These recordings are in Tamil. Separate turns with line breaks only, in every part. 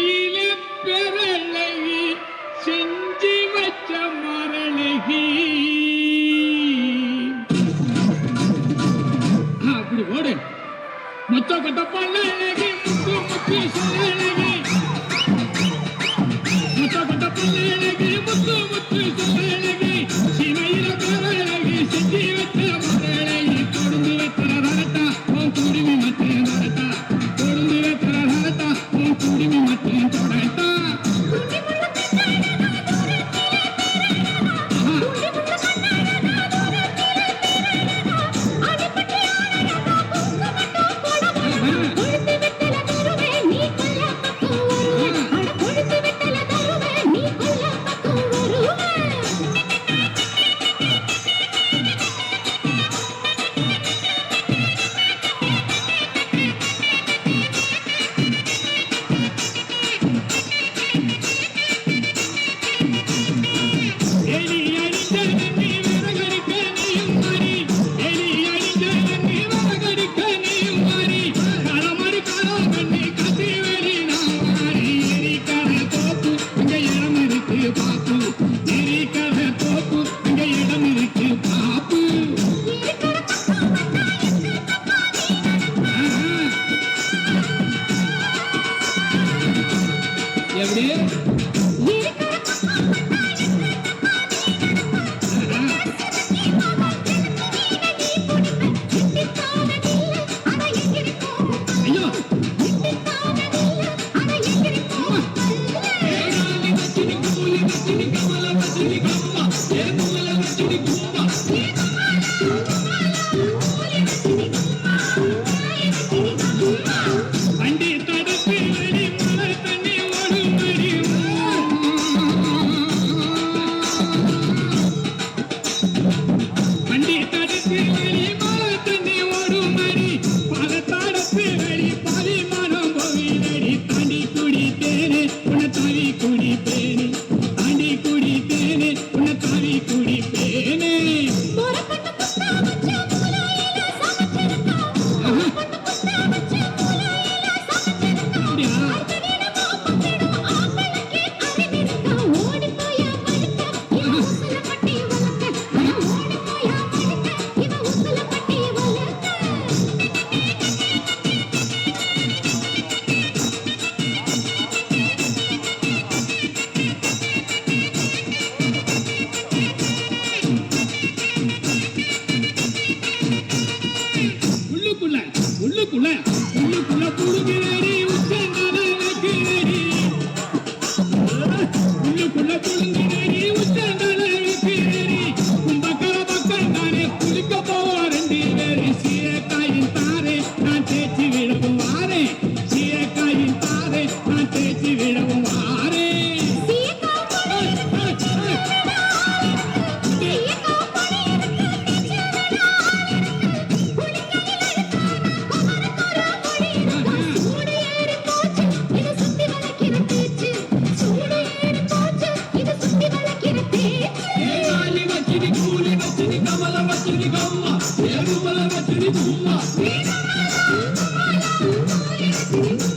கையில பெறலகி செஞ்சு வச்ச மரலகி அப்படி ஓடு. மொத்த கொட்டப்பாள் அழகி முத்து முத்தி சொல்லி மொத்த கொட்டப்பாள் அழகி முத்து முத்தி சொல்லி எப்படி துணி குடிப்பேனே அணி குடிப்பேனே உன்னை கவி குடிப்பேனே. உள்ளுக்குள்ள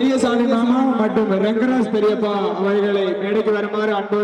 பெரியசாமி மாமா மற்றும் ரங்கராஜ் பெரியப்பா அவர்களை மேடைக்கு வருமாறு அன்போடு